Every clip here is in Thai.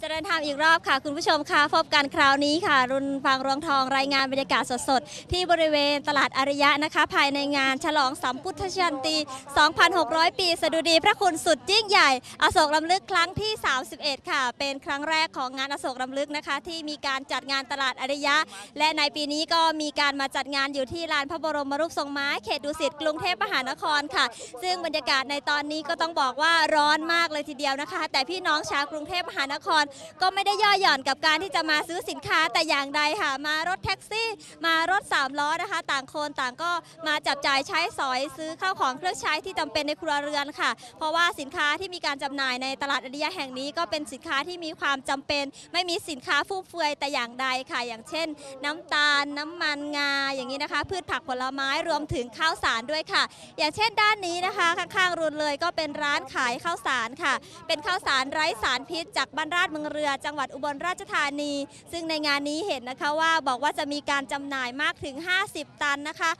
เจริญธรรมอีกรอบค่ะ คุณผู้ชมค่ะพบกันคราวนี้ค่ะ รุนฟังรวงทองรายงานบรรยากาศสดๆ ที่บริเวณตลาดอารยะนะคะ ภายในงานฉลองสัมพุทธชันตี 2,600 ปี สดุดีพระคุณสุดยิ่งใหญ่ อโศกลำลึกครั้งที่ 31 ค่ะ เป็นครั้งแรกของงานอโศกลำลึกนะคะ ที่มีการจัดงานตลาดอารยะ และในปีนี้ก็มีการมาจัดงานอยู่ที่ลานพระบรมรูปทรงม้าเขตดุสิตกรุงเทพมหานครค่ะ ซึ่งบรรยากาศในตอนนี้ก็ต้องบอกว่าร้อนมากเลยทีเดียวนะคะ แต่พี่น้องชาวกรุงเทพมหานครก็ไม่ได้ย่อหย่อนกับการที่จะมาซื้อสินค้าแต่อย่างใดค่ะ มารถแท็กซี่ มารถสามล้อนะคะ ต่างคนต่างก็มาจับจ่ายใช้สอยซื้อข้าวของเครื่องใช้ที่จำเป็นในครัวเรือนค่ะ เพราะว่าสินค้าที่มีการจำหน่ายในตลาดอริยะแห่งนี้ก็เป็นสินค้าที่มีความจำเป็น ไม่มีสินค้าฟุ่มเฟือยแต่อย่างใดค่ะ อย่างเช่น น้ำตาลน้ำมันงาอย่างนี้นะคะ พืชผักผลไม้รวมถึงข้าวสารด้วยค่ะ อย่างเช่น ด้านนี้นะคะ ข้างๆรุนเลยก็เป็นร้านขายข้าวสารค่ะ เป็นข้าวสารไร้สารพิษจากบ้านราชมืองเรือจังหวัดอุบลราชธานี ซึ่งในงานนี้เห็นนะคะว่าบอกว่าจะมีการจำหน่ายมากถึง 50 ตันนะคะ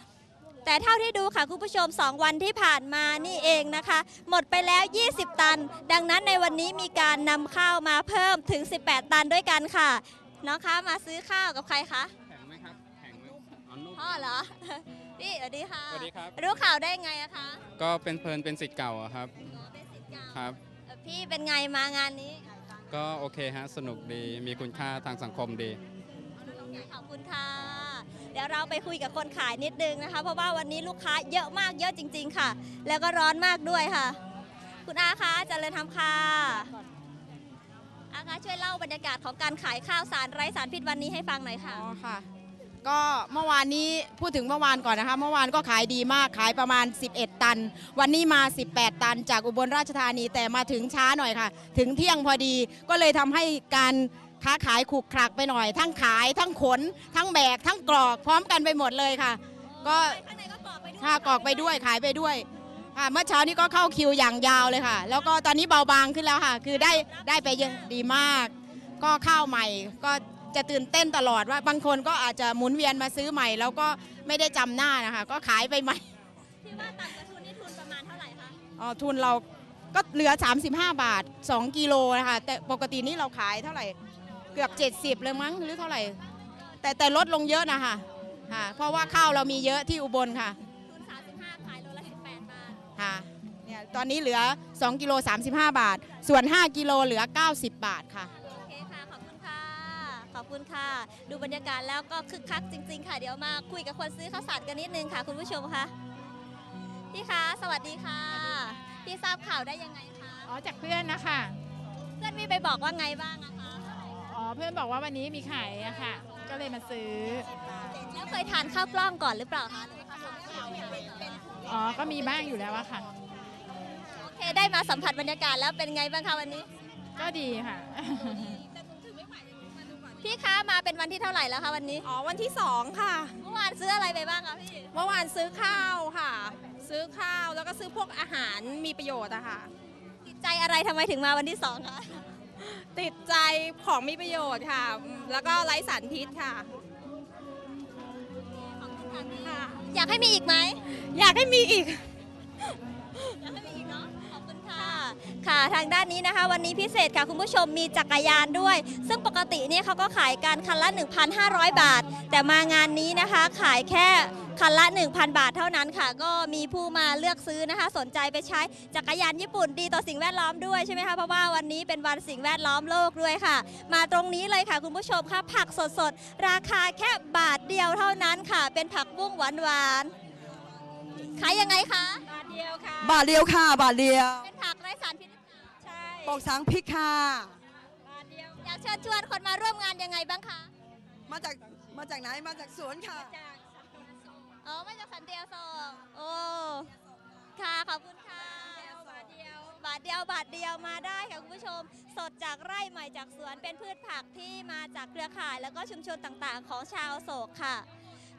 แต่เท่าที่ดูค่ะคุณผู้ชม 2 วันที่ผ่านมานี่เองนะคะ หมดไปแล้ว 20 ตัน ดังนั้นในวันนี้มีการนำข้าวมาเพิ่มถึง 18 ตันด้วยกันค่ะ น้องคะมาซื้อข้าวกับใครคะแข็งไหมครับแข็งไหมอ๋อนุ่มพ่อเหรอพี่สวัสดีค่ะสวัสดีครับรู้ข่าวได้ไงอะคะก็เป็นเพลินเป็นสิทธิ์เก่าอะครับอ๋อเป็นศิษย์เก่าครับเอ่อพี่เป็นไงมางานนี้ ก็โอเคฮะ สนุกดี มีคุณค่าทางสังคมดี ขอบคุณค่ะ เดี๋ยวเราไปคุยกับคนขายนิดนึงนะคะ เพราะว่าวันนี้ลูกค้าเยอะมากเยอะจริง ๆ ค่ะ แล้วก็ร้อนมากด้วยค่ะ คุณอาคะเจริญธรรมค่ะอาคะช่วยเล่าบรรยากาศของการขายข้าวสารไร้สารพิษวันนี้ให้ฟังหน่อยค่ะ อ๋อค่ะ ก็เมื่อวานนี้พูดถึงเมื่อวานก่อนนะคะ เมื่อวานก็ขายดีมากขายประมาณ 11 ตัน วันนี้มา 18 ตัน จากอุบลราชธานีแต่มาถึงช้าหน่อยค่ะ ถึงเที่ยงพอดีก็เลยทำให้การค้าขายขลุกขลักไปหน่อย ทั้งขายทั้งขน ทั้งแบก ทั้งกรอกพร้อมกันไปหมดเลยค่ะ ก็ข้างในก็กรอกไปด้วยค่ากรอกไปด้วยขายไปด้วยค่ะเมื่อเช้านี้ก็เข้าคิวอย่างยาวเลยค่ะ แล้วก็ตอนนี้เบาบางขึ้นแล้วค่ะ คือได้ได้ไปเยอะดีมาก ก็ข้าวใหม่ก็ จะตื่นเต้นตลอดว่าบางคนก็อาจจะหมุนเวียนมาซื้อใหม่ แล้วก็ไม่ได้จำหน้านะคะ ก็ขายไปใหม่ที่ว่าต่ำกว่าทุนนี่ทุนประมาณเท่าไหร่คะอ๋อทุนเราก็เหลือ 35 บาท 2 กิโลนะคะแต่ปกตินี่เราขายเท่าไหร่เกือบ 70 เลยมั้งหรือเท่าไหร่ แต่แต่ลดลงเยอะนะคะค่ะเพราะว่าข้าวเรามีเยอะที่อุบลค่ะทุน35ขายโลละ18บาทค่ะเนี่ยตอนนี้เหลือ 2 กิโล 35 บาท ส่วน 5 กิโลเหลือ 90 บาทค่ะโอเคค่ะ คุณค่ะ ดูบรรยากาศแล้วก็คึกคักจริง ๆ ค่ะ เดี๋ยวมาคุยกับคนซื้อข้าวสารกันนิดนึงค่ะ คุณผู้ชมคะพี่คะสวัสดีค่ะ พี่ทราบข่าวได้ยังไงคะ อ๋อจากเพื่อนนะคะ เพื่อนพี่ไปบอกว่าไงบ้างอะคะ อ๋อเพื่อนบอกว่าวันนี้มีขายอะค่ะ ก็เลยมาซื้อ แล้วเคยทานข้าวกล้องก่อนหรือเปล่าคะอ๋อก็มีบ้างอยู่แล้วอะค่ะ โอเคได้มาสัมผัสบรรยากาศแล้วเป็นไงบ้างคะวันนี้ ก็ดีค่ะ พี่คะมาเป็นวันที่เท่าไหร่แล้วคะวันนี้อ๋อวันที่สองค่ะ เมื่อวานซื้ออะไรไปบ้างคะพี่เมื่อวานซื้อข้าวค่ะ ซื้อข้าวแล้วก็ซื้อพวกอาหารมีประโยชน์อะค่ะ ติดใจอะไรทำไมถึงมาวันที่สองคะติดใจของมีประโยชน์ค่ะ แล้วก็ไร้สารพิษค่ะค่ะอยากให้มีอีกไหมอยากให้มีอีก อยากให้มีอีกเนาะขอบคุณค่ะ ค่ะทางด้านนี้นะคะ วันนี้พิเศษค่ะคุณผู้ชมมีจักรยานด้วย ซึ่งปกติเนี่ยเขาก็ขายกันคันละ 1,500 บาท แต่มางานนี้นะคะ ขายแค่คันละ 1,000 บาทเท่านั้นค่ะ ก็มีผู้มาเลือกซื้อนะคะ สนใจไปใช้จักรยานญี่ปุ่นดีต่อสิ่งแวดล้อมด้วยใช่ไหมคะเพราะว่าวันนี้เป็นวันสิ่งแวดล้อมโลกด้วยค่ะ มาตรงนี้เลยค่ะคุณผู้ชมค่ะผักสดๆ ราคาแค่บาทเดียวเท่านั้นค่ะ เป็นผักบุ้งหวานๆ ขายยังไงคะ บาทเดียวค่ะบาทเดียวค่ะ บาทเดียวเป็นผักไร้สารพิษหรือเปล่าใช่ปอกสังพริกค่ะ บาทเดียวอยากเชิญชวนคนมาร่วมงานยังไงบ้างคะมาจาก มาจากไหน มาจากสวนค่ะ จากอ๋อมาจากสันเตียโศกโอ้ค่ะขอบคุณค่ะบาทเดียว บาทเดียวบาทเดียวมาได้ค่ะคุณผู้ชม สดจากไร่ใหม่จากสวนเป็นพืชผักที่มาจากเครือข่าย แล้วก็ชุมชนต่างๆ ของชาวโศกค่ะ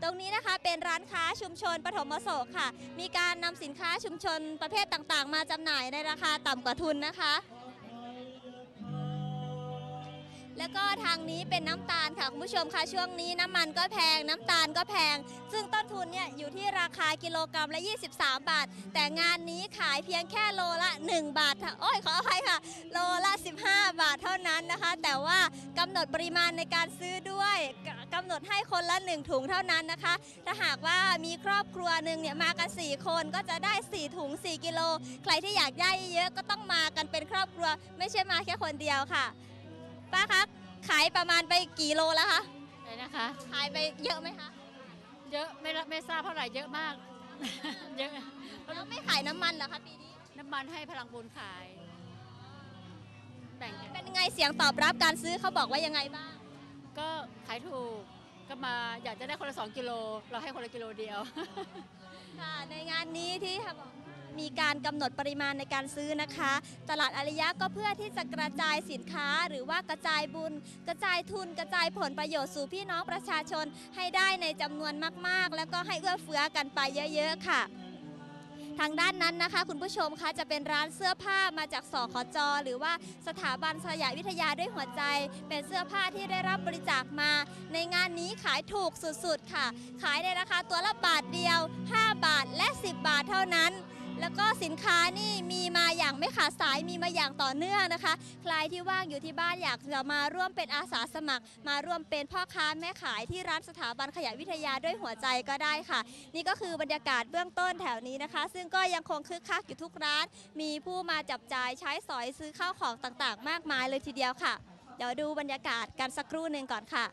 ตรงนี้นะคะเป็นร้านค้าชุมชนปฐมโศกค่ะ มีการนำสินค้าชุมชนประเภทต่างๆ มาจำหน่ายในราคาต่ำกว่าทุนนะคะ แล้วก็ทางนี้เป็นน้ำตาลค่ะคุณผู้ชมค่ะช่วงนี้น้ำมันก็แพงน้ำตาลก็แพง ซึ่งต้นทุนเนี่ยอยู่ที่ ราคากิโลกรัมละ 23 บาท แต่งานนี้ขายเพียงแค่โลละ 1 บาทค่ะโอ้ยขออภัยค่ะ โลละ 15 บาทเท่านั้นนะคะ แต่ว่ากำหนดปริมาณในการซื้อด้วยกกำหนดให้คนละ 1 ถุงเท่านั้นนะคะ ถ้าหากว่ามีครอบครัวหนึ่งเนี่ยมากัน 4 คนก็จะได้ 4 ถุง 4 กิโล ใครที่อยากได้เยอะๆก็ต้องมากันเป็นครอบครัว ไม่ใช่มาแค่คนเดียวค่ะป้าคะขายประมาณไปกี่โลแล้วคะเลยนะคะขายไปเยอะไหมคะ เยอะไม่ละไม่ทราบเท่าไหร่เยอะมาก เยอะแล้วไม่ขายน้ำมันเหรอคะปีนี้ น้ำมันให้พลังบุญขายแบ่งเป็นยังไงเสียงตอบรับการซื้อเขาบอกว่ายังไงบ้าง ก็ขายถูกก็มาอยากจะได้คนละสองกิโล เราให้คนละกิโลเดียว ค่ะในงานนี้ที่บอก มีการกำหนดปริมาณในการซื้อนะคะ ตลาดอาริยะก็เพื่อที่จะกระจายสินค้า หรือว่ากระจายบุญ กระจายทุน กระจายผลประโยชน์สู่พี่น้องประชาชนให้ได้ในจำนวนมาก ๆ แล้วก็ให้เอื้อเฟื้อกันไปเยอะ ๆ ค่ะทางด้านนั้นนะคะ คุณผู้ชมคะจะเป็นร้านเสื้อผ้ามาจากสขจหรือว่าสถาบันสยามวิทยาด้วยหัวใจ เป็นเสื้อผ้าที่ได้รับบริจาคมา ในงานนี้ขายถูกสุดๆค่ะ ขายในราคาตัวละบาทเดียว 5 บาทและ 10 บาทเท่านั้น แล้วก็สินค้านี่มีมาอย่างไม่ขาดสายมีมาอย่างต่อเนื่องนะคะ ใครที่ว่างอยู่ที่บ้านอยากจะมาร่วมเป็นอาสาสมัคร มาร่วมเป็นพ่อค้าแม่ขายที่ร้านสถาบันขยะวิทยาด้วยหัวใจก็ได้ค่ะ นี่ก็คือบรรยากาศเบื้องต้นแถวนี้นะคะ ซึ่งก็ยังคงคึกคักอยู่ทุกร้าน มีผู้มาจับจ่ายใช้สอยซื้อข้าวของต่างๆ มากมายเลยทีเดียวค่ะ เดี๋ยวดูบรรยากาศกันสักครู่หนึ่งก่อนค่ะ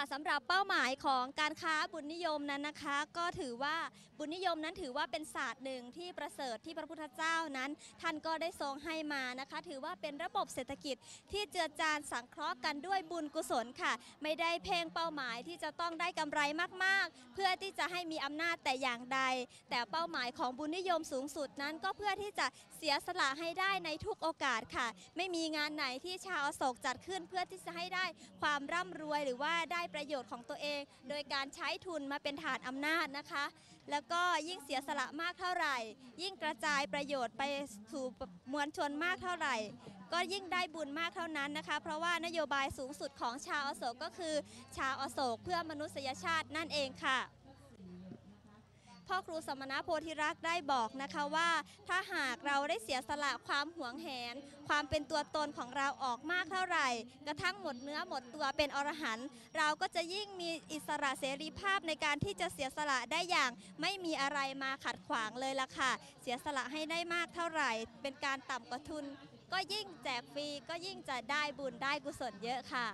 ค่ะสำหรับเป้าหมายของการค้าบุญนิยมนั้นนะคะ ก็ถือว่าบุญนิยมนั้นถือว่าเป็นศาสตร์หนึ่งที่ประเสริฐที่พระพุทธเจ้านั้น ท่านก็ได้ทรงให้มานะคะ ถือว่าเป็นระบบเศรษฐกิจที่เจือจานสังเคราะห์กันด้วยบุญกุศลค่ะ ไม่ได้เพ่งเป้าหมายที่จะต้องได้กำไรมากๆ เพื่อที่จะให้มีอำนาจแต่อย่างใด แต่เป้าหมายของบุญนิยมสูงสุดนั้น ก็เพื่อที่จะเสียสละให้ได้ในทุกโอกาสค่ะ ไม่มีงานไหนที่ชาวโศกจัดขึ้นเพื่อที่จะให้ได้ความร่ำรวยหรือว่าได้ประโยชน์ของตัวเอง โดยการใช้ทุนมาเป็นฐานอำนาจนะคะ แล้วก็ยิ่งเสียสละมากเท่าไหร่ ยิ่งกระจายประโยชน์ไปสู่มวลชนมากเท่าไหร่ ก็ยิ่งได้บุญมากเท่านั้นนะคะ เพราะว่านโยบายสูงสุดของชาวอโศกก็คือ ชาวอโศกเพื่อมนุษยชาตินั่นเองค่ะ ครูสมณโพธิรักษ์ได้บอกนะคะว่า ถ้าหากเราได้เสียสละความหวงแหน ความเป็นตัวตนของเราออกมากเท่าไหร่ กระทั่งหมดเนื้อหมดตัวเป็นอรหันต์เราก็จะยิ่งมีอิสระเสรีภาพในการที่จะเสียสละได้อย่าง ไม่มีอะไรมาขัดขวางเลยล่ะค่ะ เสียสละให้ได้มากเท่าไหร่ เป็นการต่ำกว่าทุน ก็ยิ่งแจกฟรีก็ยิ่งจะได้บุญได้กุศลเยอะค่ะ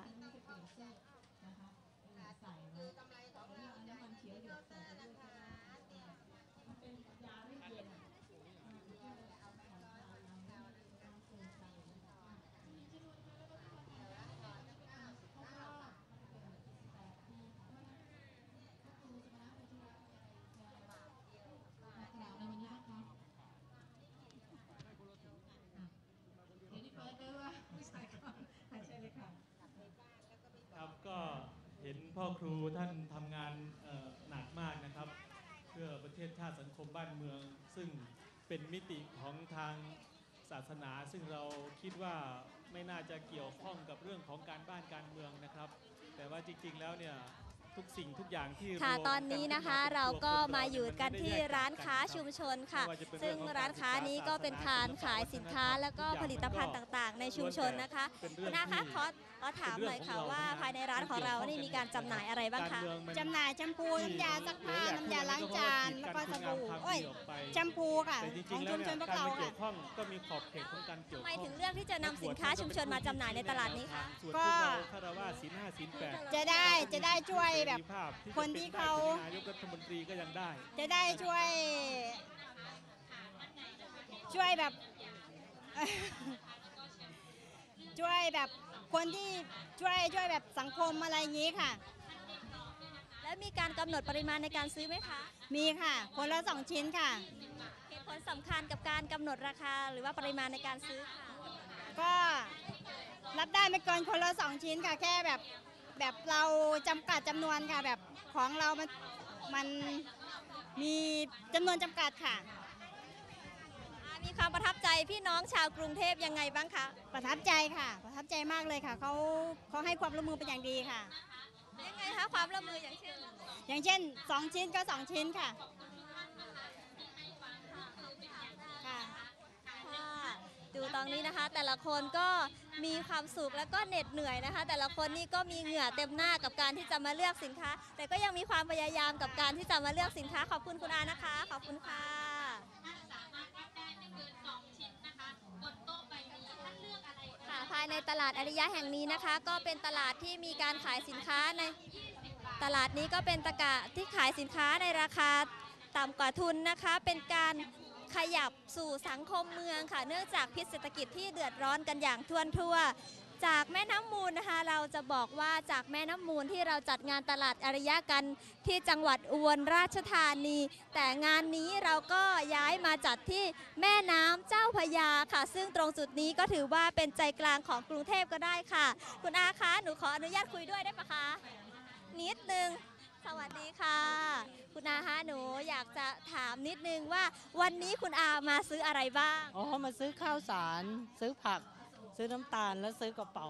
ครับก็เห็น พ่อครูท่านทำงานหนักมากนะครับ เพื่อประเทศชาติสังคมบ้านเมือง ซึ่งเป็นมิติของทางศาสนา ซึ่งเราคิดว่าไม่น่าจะเกี่ยวข้องกับเรื่องของการบ้านการเมืองนะครับ แต่ว่าจริงๆแล้วเนี่ย ทุกสิ่งทุกอย่างที่ค่ะรวมตอนนี้นะคะกัเราป็ก็ตัวคนมาเอยู่กันที่มัไม่ได้แยร้านค้ากัชุมชนค่ะไม่ว่าจะเป็นซึ่งเอของร้านค้านี้ก็เป็นการขายสินค้า แล้วก็ผลิตภัณฑ์ต่างๆ ในชุมชนนะคะเป็นคุเรื่อณงนาคะที่ขอขอถามหน่อยค่ะว่าภายในร้านของเรานี่มีการจำหน่ายอะไรบ้างคะกรเมือมันจำหน่ายแชมพูน้ำยาซักผ้าน้ำยาล้างจานแล้วก็สบู่การโอ้ยคุณงามความดีออกไปแชมพูค่ะแต่จขริองงๆแล้ชุวมเนี่ชยนพวกการเรามาเกี่ค่ะยวข้องก็มีขอบเขตของการเกี่ยวทำข้ไมองถึงเลือกที่จะนำสินค้าชุมชนมาจำหน่ายในตลาดนี้คะส่วนก็พวกเราคารวะศีลห้าศีลแปดจะได้จะได้ช่วยแบบเสรีภาพที่จะคนที่ป็ได้เขาป็นนายกรัฐมนตรีก็ยังได้ จะได้ช่วย ช่วยแบบ ช่วยแบบคนที่ช่วยช่วยแบบสังคมอะไรอย่างนี้ค่ะ และมีการกำหนดปริมาณในการซื้อไหมคะ มีค่ะ คนละสองชิ้นค่ะเหตุผลสำคัญกับการกำหนดราคาหรือว่าปริมาณในการซื้อค่ะก็รับได้ไม่เกินคนละสองชิ้นค่ะแค่แบบ แบบเราจำกัดจำนวนค่ะ แบบของเรามันมันมีจำนวนจำกัดค่ะอ่ามีความประทับใจพี่น้องชาวกรุงเทพยังไงบ้างคะประทับใจค่ะ ประทับใจมากเลยค่ะเขาเขาให้ความร่วมมือเป็นอย่างดีค่ะ ยังไงคะความร่วมมืออย่างเช่น อย่างเช่น 2 ชิ้นก็ 2 ชิ้นค่ะค่ะ ค่ะดูตอนนี้นะคะ แต่ละคนก็มีความสุขแล้วก็เหน็ดเหนื่อยนะคะ แต่ละคนนี่ก็มีเหงื่อเต็มหน้ากับการที่จะมาเลือกสินค้า แต่ก็ยังมีความพยายามกับการที่จะมาเลือกสินค้า ขอบคุณคุณอานะคะ ขอบคุณค่ะค่ะภายในตลาดอริยะแห่งนี้นะคะ ก็เป็นตลาดที่มีการขายสินค้าในตลาดนี้ก็เป็นตะกะที่ขายสินค้าในราคาต่ำกว่าทุนนะคะ เป็นการ ขยับสู่สังคมเมืองค่ะ เนื่องจากพิษเศรษฐกิจที่เดือดร้อนกันอย่างท่วนทั่วจากแม่น้ำมูลนะคะ เราจะบอกว่าจากแม่น้ำมูลที่เราจัดงานตลาดอารยะกันที่จังหวัดอุบลราชธานี แต่งานนี้เราก็ย้ายมาจัดที่แม่น้ำเจ้าพยาค่ะ ซึ่งตรงจุดนี้ก็ถือว่าเป็นใจกลางของกรุงเทพก็ได้ค่ะ คุณอาคะหนูขออนุญาตคุยด้วยได้ปะคะ นิดนึง สวัสดีค่ะ คุณอาคะหนูอยากจะถามนิดนึงว่าวันนี้คุณอามาซื้ออะไรบ้าง อ๋อ มาซื้อข้าวสาร ซื้อผัก ซื้อน้ำตาลแล้วซื้อกระเป๋า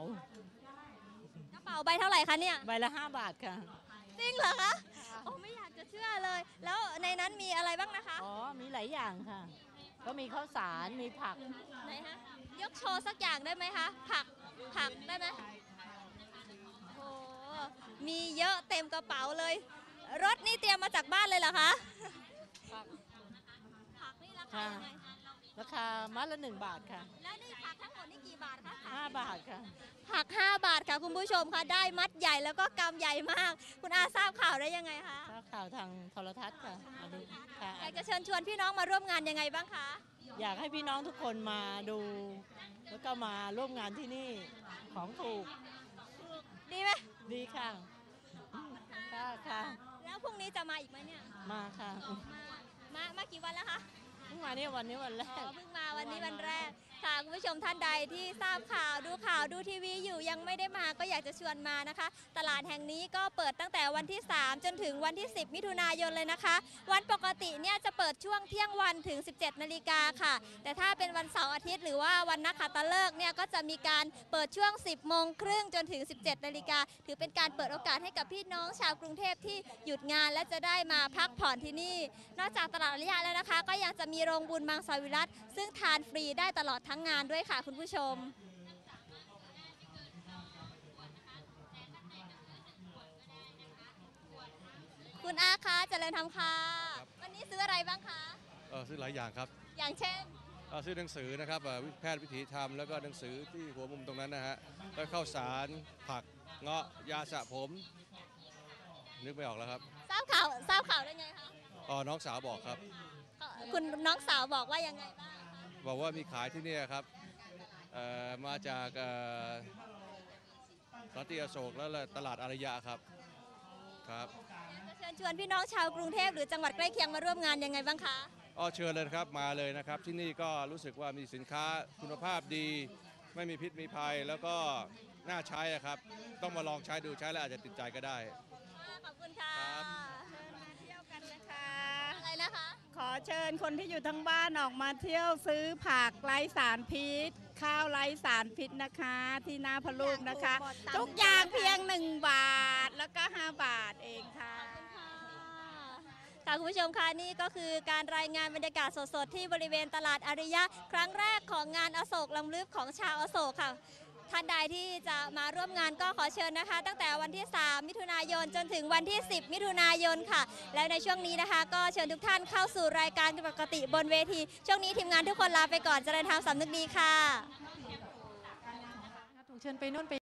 กระเป๋าใบเท่าไหร่คะเนี่ย ใบละ 5 บาทค่ะ จริงเหรอคะโอ้ไม่อยากจะเชื่อเลย แล้วในนั้นมีอะไรบ้างนะคะ อ๋อ มีหลายอย่างค่ะ ก็มีข้าวสาร มีผัก ไหนฮะ ยกโชว์สักอย่างได้ไหมคะ ผัก ผักได้ไหมโอ้มีเยอะเต็มกระเป๋าเลย รถนี่เตรียมมาจากบ้านเลยเหรอคะผักผักนี่ราคายังไงราคามัดละ1บาทค่ะแล้วนี่ผักทั้งหมดนี่กี่บาทคะ5บาทค่ะ ผัก 5 บาทค่ะคุณผู้ชมค่ะได้มัดใหญ่แล้วก็กำใหญ่มาก คุณอาทราบข่าวได้ยังไงคะถ้าข่าวทางโทรทัศน์ค่ะมาดูค่ะอยากจะเชิญชวนพี่น้องมาร่วมงานยังไงบ้างคะ อยากให้พี่น้องทุกคนมาดู แล้วก็มาร่วมงานที่นี่ของถูกดีไหมดีค่ะค่ะค่ะ แล้วพรุ่งนี้จะมาอีกไหมเนี่ยมาค่ะ มามากี่วันแล้วคะเพิ่งมาเนี่ยวันนี้วันแรอ๋อกเพิ่งมาวันนี้วันแรก ค่ะคุณผู้ชมท่านใดที่ทราบข่าวดูข่าวดูทีวีอยู่ยังไม่ได้มาก็อยากจะชวนมานะคะ ตลาดแห่งนี้ก็เปิดตั้งแต่วันที่ 3 จนถึงวันที่ 10 มิถุนายนเลยนะคะ วันปกติเนี่ยจะเปิดช่วงเที่ยงวันถึง 17 นาฬิกาค่ะ แต่ถ้าเป็นวันเสาร์อาทิตย์หรือว่าวันนักขัตฤกษ์เนี่ยก็จะมีการเปิดช่วง 10 โมงครึ่งจนถึง 17 นาฬิกาถือเป็นการเปิดโอกาสให้กับพี่น้องชาวกรุงเทพที่หยุดงานและจะได้มาพักผ่อนที่นี่ นอกจากตลาดริยะแล้วนะคะ ก็ยังจะมีโรงบุญมังสวิรัตซึ่งทานฟรีได้ตลอดทั้งงานด้วยค่ะคุณผู้ชม คุณอาคะเจริญธรรมค่ะ วันนี้ซื้ออะไรบ้างคะ เอ่อซื้อหลายอย่างครับอย่างเช่น เอ่อซื้อหนังสือนะครับเอ่อแพทย์วิถีธรรมแล้วก็หนังสือที่หัวมุมตรงนั้นนะฮะแล้วข้าวสารผักเงาะยาสระผม นึกไม่ออกแล้วครับทราบข่าวทราบข่าวได้ไงคะ อ๋อน้องสาวบอกครับ คุณน้องสาวบอกว่ายังไงบ้าง บอกว่ามีขายที่เนี่ยครับเอ่อมาจากเอ่อสันติอโศกแล้วตลาดอารยะครับครับจะเชิญชวนพี่น้องชาวกรุงเทพหรือจังหวัดใกล้เคียงมาร่วมงานยังไงบ้างคะอ๋อเชิญเลยนะครับมาเลยนะครับ ที่นี่ก็รู้สึกว่ามีสินค้าคุณภาพดี ไม่มีพิษมีภัยแล้วก็น่าใช้อะครับ ต้องมาลองใช้ดูใช้แล้วอาจจะติดใจก็ได้ขอบคุณค่ะ ขอเชิญคนที่อยู่ทั้งบ้านออกมาเที่ยวซื้อผักไร้สารพิษ ข้าวไร้สารพิษนะคะ ที่หน้าพะลูกนะคะ ทุกอย่างเพียง 1 บาทแล้วก็ 5 บาทเองค่ะค่ะคุณผู้ชมคะนี่ก็คือการรายงานบรรยากาศสดๆที่บริเวณตลาดอาริยะ ครั้งแรกของงานอโศกลำลึกของชาวอโศกค่ะ ท่านใดที่จะมาร่วมงานก็ขอเชิญนะคะ ตั้งแต่วันที่ 3 มิถุนายนจนถึงวันที่ 10 มิถุนายนค่ะ แล้วในช่วงนี้นะคะ ก็เชิญทุกท่านเข้าสู่รายการปกติบนเวที ช่วงนี้ทีมงานทุกคนลาไปก่อนเจริญธรรมสำนึกดีค่ะถูกเชิญไปนู่นไป